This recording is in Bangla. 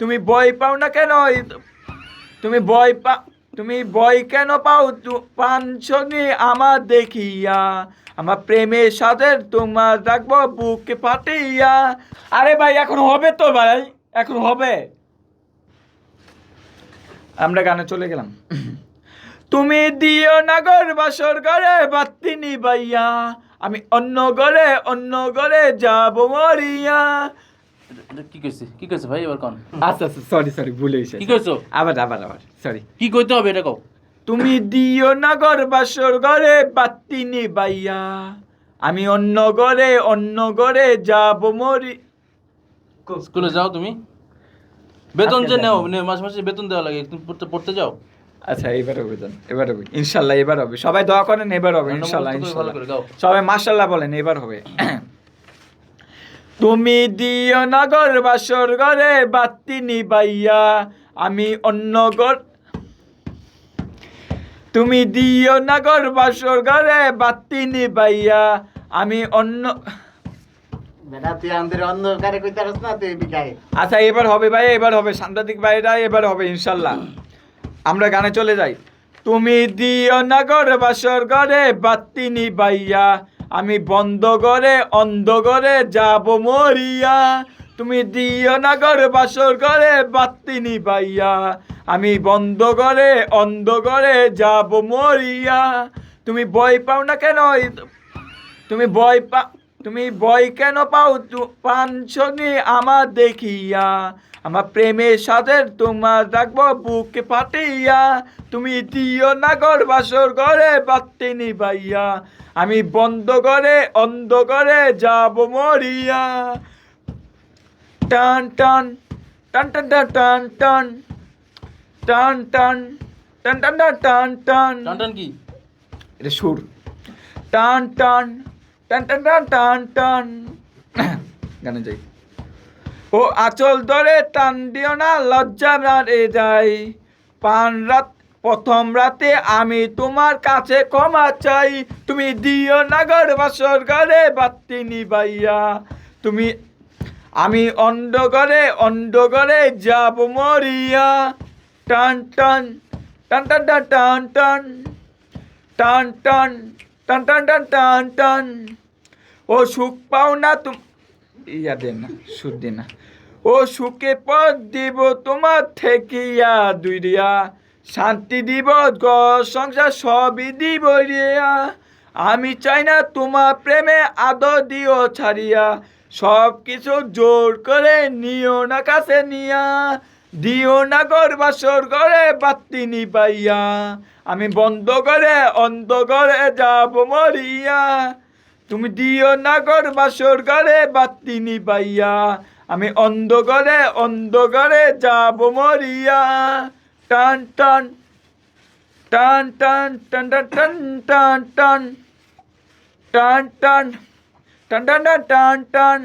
তুমি ভয় পাও না কেন? তুমি ভয় পা, তুমি ভয় কেন পাও? পাঞ্চনি আমার দেখিয়া, আমার প্রেমের সাথে তোমার রাখব বুকে ফাটিয়া। আরে ভাই, এখন হবে তো ভাই, এখন হবে। আমরা গানে চলে গেলাম। তুমি দিও নাগর বাসর ঘরে বাত্তি নিবাইয়া, আমি অন্য ঘরে অন্য ঘরে যাব মরিয়া। এটা কি কইছে? কি কইছে ভাই এবার কোন? আচ্ছা আচ্ছা সরি সরি ভুলে কি কইছো? আবার আবার আবার সরি কি কইতে হবে এটা কও? তুমি দিও নাগর বাসর ঘরে বাত্তি নিবাইয়া। আমি অন্য ঘরে অন্য ঘরে যাব মরি স্কুলে যাও তুমি? বেতন যে আজকে নেও যাইনি। নে- মাসে মাসে বেতন দেওয়া লাগে তুমি পড়তে পড়তে যাও? আচ্ছা এবার হবে যান এবার হবে ইনশাল্লাহ এবার হবে। সবাই দোয়া করেন এবার হবে ইনশাল্লাহ ইনশাল্লাহ। সবাই মাশাল্লাহ বলেন এবার হবে। তুমি দিও নগর বাসর ঘরে বাত্তি নিবাইয়া আমি অন্য ঘর তুমি দিও নগর বাসর ঘরে বাত্তি নিবাইয়া আমি অন্য আচ্ছা এবার হবে ভাই এবার হবে। সাংবাদিক ভাইরা এবার হবে ইনশাল্লাহ। আমরা গানে চলে যাই। তুমি দিও নগর বাসর ঘরে বাত্তি নিবাইয়া আমি বন্ধ করে অন্ধ করে যাব মরিয়া। তুমি দিও নগর বাসর করে বাত্তিনি পাইয়া আমি বন্ধ করে অন্ধ করে যাব মরিয়া। তুমি বই পাও না কেন? তুমি বই পা তুমি ভয় কেন পাও তু- পাঞ্চনি আমার দেখিয়া আমার প্রেমের সাথে তোমার রাখব বুকে ফাটিয়া তুমি দিও নাগর বাসর ঘরে বাত্তি নিবাইয়া আমি বন্ধ করে অন্ধ করে যাব মরিয়া টান টান টান টান টান টান টান টান টান টান টান টান টান টান টান টান কি এটা সুর টান টান টান টান টান টান টান। গানে যাই। ও আচল ধরে টান দিও না, লজ্জা রে যাই। পান রাত, প্রথম রাতে আমি তোমার কাছে ক্ষমা চাই। তুমি দিও নাগর বাসর ঘরে বাত্তি নিবাইয়া। তুমি, আমি অন্ধ ঘরে অন্ধ ঘরে যাব মরিয়া। টান টান টান টান টান টান টান টান টান। টান টান টান টান টান। ও সুখ পাও না তুম, ইয়া দে না সুখ দে না। ও সুখে পথ দিব তোমার থেকিয়া দুই রিয়া শান্তি দিব গ সংসার সবই দিব রিয়া আমি চাই না তোমার প্রেমে আদর দিও ছাড়িয়া। সব কিছু জোর করে নিও না কাছে নিয়া। দিও না গর বাসর ঘরে বাত্তি নিবাইয়া আমি বন্ধ করে অন্ধ করে যাব মরিয়া তুমি দিও না গর বাসর ঘরে বাত্তি নিবাইয়া আমি অন্ধ করে অন্ধ করে যাব মরিয়া টান টান টান টান টান টান টান টান টান টান টান টান টান টান টান